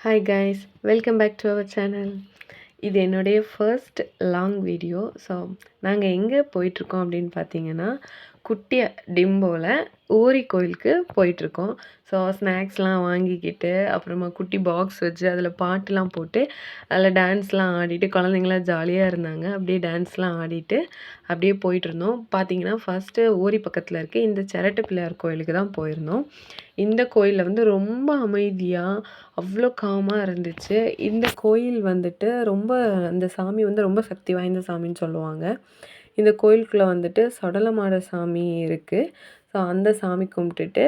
hi guys welcome back to our channel இது என்னுடைய first long video so நாங்கள் எங்கே போயிட்டுருக்கோம் அப்படின்னு பார்த்தீங்கன்னா குட்டி டிம்போவில் ஓரி கோயிலுக்கு போயிட்டுருக்கோம். ஸோ ஸ்நாக்ஸ்லாம் வாங்கிக்கிட்டு அப்புறமா குட்டி பாக்ஸ் வச்சு அதில் பாட்டுலாம் போட்டு அதில் டான்ஸ்லாம் ஆடிட்டு குழந்தைங்களாம் ஜாலியாக இருந்தாங்க. அப்படியே டான்ஸ்லாம் ஆடிட்டு அப்படியே போயிட்டுருந்தோம். பார்த்தீங்கன்னா ஃபஸ்ட்டு ஓரி பக்கத்தில் இருக்க இந்த சிரட்டு பிள்ளையார் கோயிலுக்கு தான் போயிருந்தோம். இந்த கோயிலில் வந்து ரொம்ப அமைதியாக அவ்வளோ காமாக இருந்துச்சு. இந்த கோயில் வந்துட்டு ரொம்ப அந்த சாமி வந்து ரொம்ப சக்தி வாய்ந்த சாமின்னு சொல்லுவாங்க. இந்த கோயிலுக்குள்ளே வந்துட்டு சடலமாட சாமி இருக்குது ஸோ அந்த சாமி கும்பிட்டுட்டு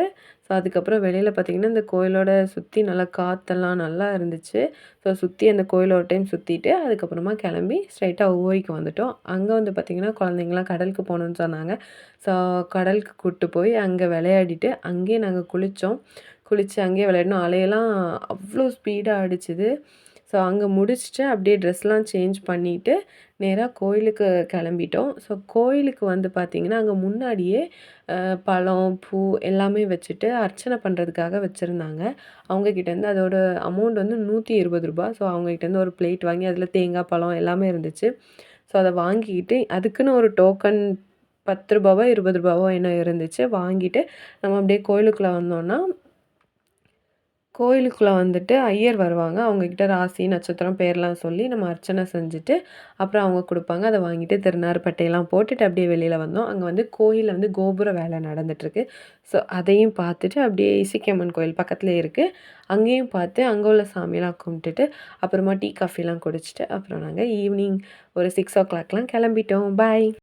ஸோ அதுக்கப்புறம் வெளியில் பார்த்திங்கன்னா இந்த கோயிலோட சுற்றி நல்லா காற்றெல்லாம் நல்லா இருந்துச்சு. ஸோ சுற்றி அந்த கோயிலை ஒரு டைம் சுற்றிட்டு அதுக்கப்புறமா கிளம்பி ஸ்ட்ரைட்டாக ஓய்க்கு வந்துட்டோம். அங்கே வந்து பார்த்திங்கன்னா குழந்தைங்களாம் கடலுக்கு போகணுன்னு சொன்னாங்க. ஸோ கடலுக்கு கூப்பிட்டு போய் அங்கே விளையாடிட்டு அங்கேயே நாங்கள் குளித்தோம் குளித்து அங்கேயே விளையாடணும் அலையெல்லாம் அவ்வளோ ஸ்பீடாக அடிச்சுது. ஸோ அங்கே முடிச்சுட்டு அப்படியே ட்ரெஸ்லாம் சேஞ்ச் பண்ணிவிட்டு நேராக கோயிலுக்கு கிளம்பிட்டோம். ஸோ கோயிலுக்கு வந்து பார்த்திங்கன்னா அங்கே முன்னாடியே பழம் பூ எல்லாமே வச்சுட்டு அர்ச்சனை பண்ணுறதுக்காக வச்சுருந்தாங்க. அவங்கக்கிட்டேருந்து அதோட அமௌண்ட் வந்து நூற்றி இருபது ரூபா. ஸோ அவங்கக்கிட்டேருந்து ஒரு பிளேட் வாங்கி அதில் தேங்காய் பழம் எல்லாமே இருந்துச்சு. ஸோ அதை வாங்கிக்கிட்டு அதுக்குன்னு ஒரு டோக்கன் பத்து ரூபாவோ இருபது ரூபாவோ என்ன இருந்துச்சு. வாங்கிட்டு நம்ம அப்படியே கோயிலுக்குள்ளே வந்தோன்னா கோயிலுக்குள்ளே வந்துட்டு ஐயர் வருவாங்க. அவங்கக்கிட்ட ராசி நட்சத்திரம் பேர்லாம் சொல்லி நம்ம அர்ச்சனை செஞ்சுட்டு அப்புறம் அவங்க கொடுப்பாங்க. அதை வாங்கிட்டு திருநாறுப்பட்டையெல்லாம் போட்டுட்டு அப்படியே வெளியில் வந்தோம். அங்கே வந்து கோயிலில் வந்து கோபுர வேலை நடந்துகிட்ருக்கு ஸோ அதையும் பார்த்துட்டு அப்படியே இசிக்கம்மன் கோயில் பக்கத்துலேயே இருக்குது அங்கேயும் பார்த்து அங்கே உள்ள சாமியெல்லாம் கும்பிட்டுட்டு அப்புறமா டீ காஃபிலாம் குடிச்சிட்டு அப்புறம் நாங்கள் ஈவினிங் ஒரு சிக்ஸ் ஓ கிளாக்லாம் கிளம்பிட்டோம். பாய்